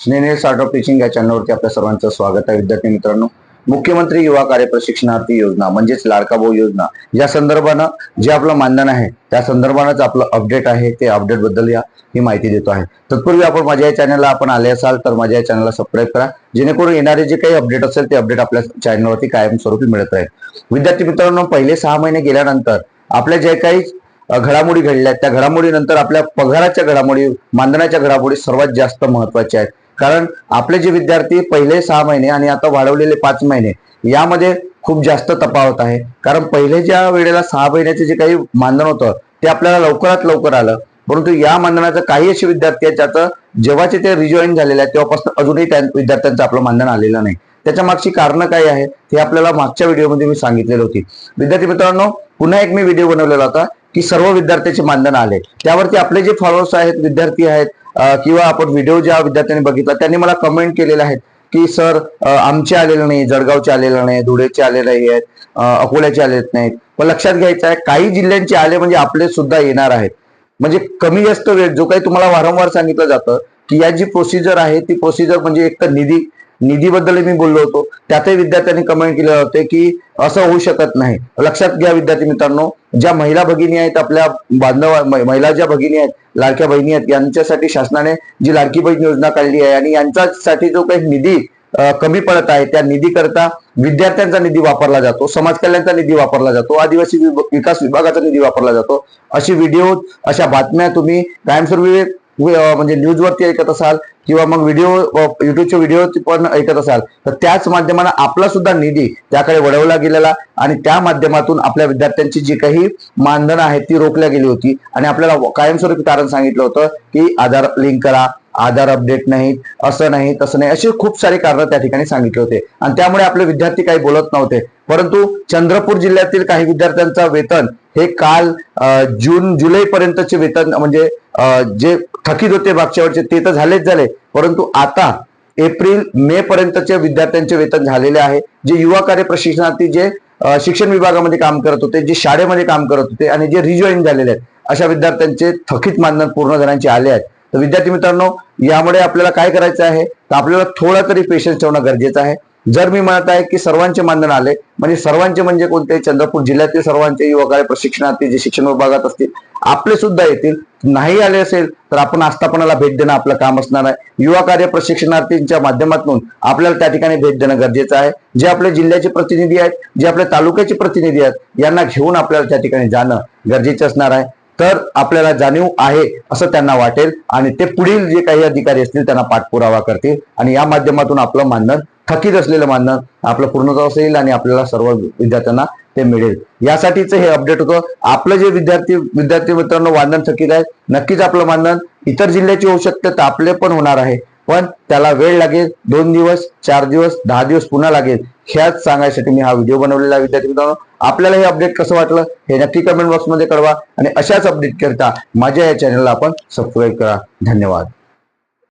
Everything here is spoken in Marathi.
स्नेह आर्ट ऑफ टीचिंग या चॅनलवरती आपल्या सर्वांचं स्वागत आहे. विद्यार्थी मित्रांनो मुख्यमंत्री युवा कार्य प्रशिक्षणार्थी योजना म्हणजेच लाडका भाऊ योजना या संदर्भानं जे आपलं मानधन आहे त्या संदर्भानंच आपलं अपडेट आहे ते अपडेटबद्दल या ही माहिती देतो आहे. तत्पूर्वी आपण माझ्या या चॅनलला आपण आले असाल तर माझ्या या चॅनलला सबस्क्राईब करा. जेणेकरून येणारे जे काही अपडेट असेल ते अपडेट आपल्या चॅनलवरती कायमस्वरूपी मिळत राहील. विद्यार्थी मित्रांनो पहिले सहा महिने गेल्यानंतर आपल्या जे काही घडामोडी घडल्या त्या घडामोडीनंतर आपल्या पगाराच्या घडामोडी मानधनाच्या घडामोडी सर्वात जास्त महत्त्वाच्या आहेत. कारण आपले जे विद्यार्थी पहिले सहा महिने आणि आता वाढवलेले पाच महिने यामध्ये खूप जास्त तफावत आहे. कारण पहिले ज्या वेळेला सहा महिन्याचे जे काही मानधन होतं ते आपल्याला लवकरात लवकर आलं. परंतु या मानधनाचं काही असे विद्यार्थी आहेत ज्याचं जेव्हाचे ते रिजॉईन झालेले आहेत तेव्हापासून अजूनही त्या विद्यार्थ्यांचं आपलं मानधन आलेलं नाही. त्याच्या मागची कारणं काय आहे हे आपल्याला मागच्या व्हिडिओमध्ये मी सांगितलेली होती. विद्यार्थी मित्रांनो पुन्हा एक मी व्हिडिओ बनवलेला होता की सर्व विद्यार्थ्याचे मानधन आले. त्यावरती आपले जे फॉलोअर्स आहेत विद्यार्थी आहेत किंवा आपण व्हिडिओ ज्या विद्यार्थ्यांनी बघितला त्यांनी मला कमेंट केलेले आहेत की सर आमचे आलेले नाही जळगावचे आलेले नाही धुळेचे आले नाही आहेत अकोल्याचे आलेत नाहीत. पण लक्षात घ्यायचं आहे काही जिल्ह्यांचे आले म्हणजे आपले सुद्धा येणार आहेत. म्हणजे कमी जास्त वेळ जो काही तुम्हाला वारंवार सांगितलं जातं की या जी प्रोसिजर आहे ती प्रोसिजर म्हणजे एक तर निधी निधीबद्दल मी बोललो होतो. त्यातही विद्यार्थ्यांनी कमेंट केले होते की असं होऊ शकत नाही. लक्षात घ्या विद्यार्थी मित्रांनो ज्या महिला भगिनी आहेत आपल्या बांधव महिला ज्या भगिनी आहेत लाडक्या बहिणी आहेत यांच्यासाठी शासनाने जी लाडकी बहीण योजना काढली आहे आणि यांच्यासाठी जो काही निधी कमी पडत आहे त्या निधी करता विद्यार्थ्यांचा निधी वापरला जातो समाज कल्याणचा निधी वापरला जातो आदिवासी विकास विभागाचा निधी वापरला जातो. अशी व्हिडिओ अशा बातम्या तुम्ही कायमस्वरूपी म्हणजे न्यूजवरती ऐकत असाल किंवा मग व्हिडिओ युट्यूबचे व्हिडिओ पण ऐकत असाल तर त्याच माध्यमानं आपला सुद्धा निधी त्याकडे वळवला गेलेला आणि त्या माध्यमातून आपल्या विद्यार्थ्यांची जी काही मानधनं आहेत ती रोखल्या गेली होती. आणि आपल्याला कायमस्वरूपी कारण सांगितलं होतं की आधार लिंक करा आधार अपडेट नाही असं नाही तसं नाही असे खूप सारे कारण त्या ठिकाणी सांगितले होते. आणि त्यामुळे आपले विद्यार्थी काही बोलत नव्हते. परंतु चंद्रपूर जिल्ह्यातील काही विद्यार्थ्यांचा वेतन हे काल जून जुलै पर्यंतचे वेतन म्हणजे जे थकीत होते मागच्या वर्षी ते तर झालेच झाले. परंतु आता एप्रिल मे पर्यंतचे विद्यार्थ्यांचे वेतन झालेले आहे. जे युवा कार्य प्रशिक्षणार्थी जे शिक्षण विभागामध्ये काम करत होते जे शाळेमध्ये काम करत होते आणि जे रिजॉईन झालेले आहेत अशा विद्यार्थ्यांचे थकीत मानधन पूर्ण जणांचे आले आहेत. तर विद्यार्थी मित्रांनो यामुळे आपल्याला काय करायचं आहे? तर आपल्याला थोडा तरी पेशन्स ठेवणं गरजेचं आहे. जर मी म्हणत आहे की सर्वांचे मानधन आले म्हणजे सर्वांचे म्हणजे कोणते चंद्रपूर जिल्ह्यातील सर्वांचे युवा कार्य प्रशिक्षणार्थी जे शिक्षण विभागात असतील आपले सुद्धा येतील. नाही आले असेल तर आपण आस्थापनाला भेट देणं आपलं काम असणार आहे. युवा कार्य प्रशिक्षणार्थींच्या माध्यमातून आपल्याला त्या ठिकाणी भेट देणं गरजेचं आहे. जे आपल्या जिल्ह्याचे प्रतिनिधी आहेत जे आपल्या तालुक्याचे प्रतिनिधी आहेत यांना घेऊन आपल्याला त्या ठिकाणी जाणं गरजेचं असणार आहे. तर आपल्याला जाणीव आहे असं त्यांना वाटेल आणि ते पुढील जे काही अधिकारी असतील त्यांना पाठपुरावा करतील. आणि या माध्यमातून आपलं मानधन थकीत असलेलं मानधन आपलं पूर्णत्वास येईल आणि आपल्याला सर्व विद्यार्थ्यांना ते मिळेल. यासाठीच हे अपडेट होतं. आपलं जे विद्यार्थी विद्यार्थी मित्रांनो मानधन थकीत आहे नक्कीच आपलं मानधन इतर जिल्ह्याची होऊ शकते तर आपले पण होणार आहे. पण त्याला वेळ लागेल दोन दिवस चार दिवस दहा दिवस पुन्हा लागेल. ह्याच सांगायसाठी मी हा व्हिडिओ बनवलेला आहे. विद्यार्थी मित्रांनो आपल्याला हे अपडेट कसं वाटलं हे नक्की कमेंट बॉक्समध्ये कळवा आणि अशाच अपडेट करता माझ्या या चॅनलला आपण सबस्क्राईब करा. धन्यवाद.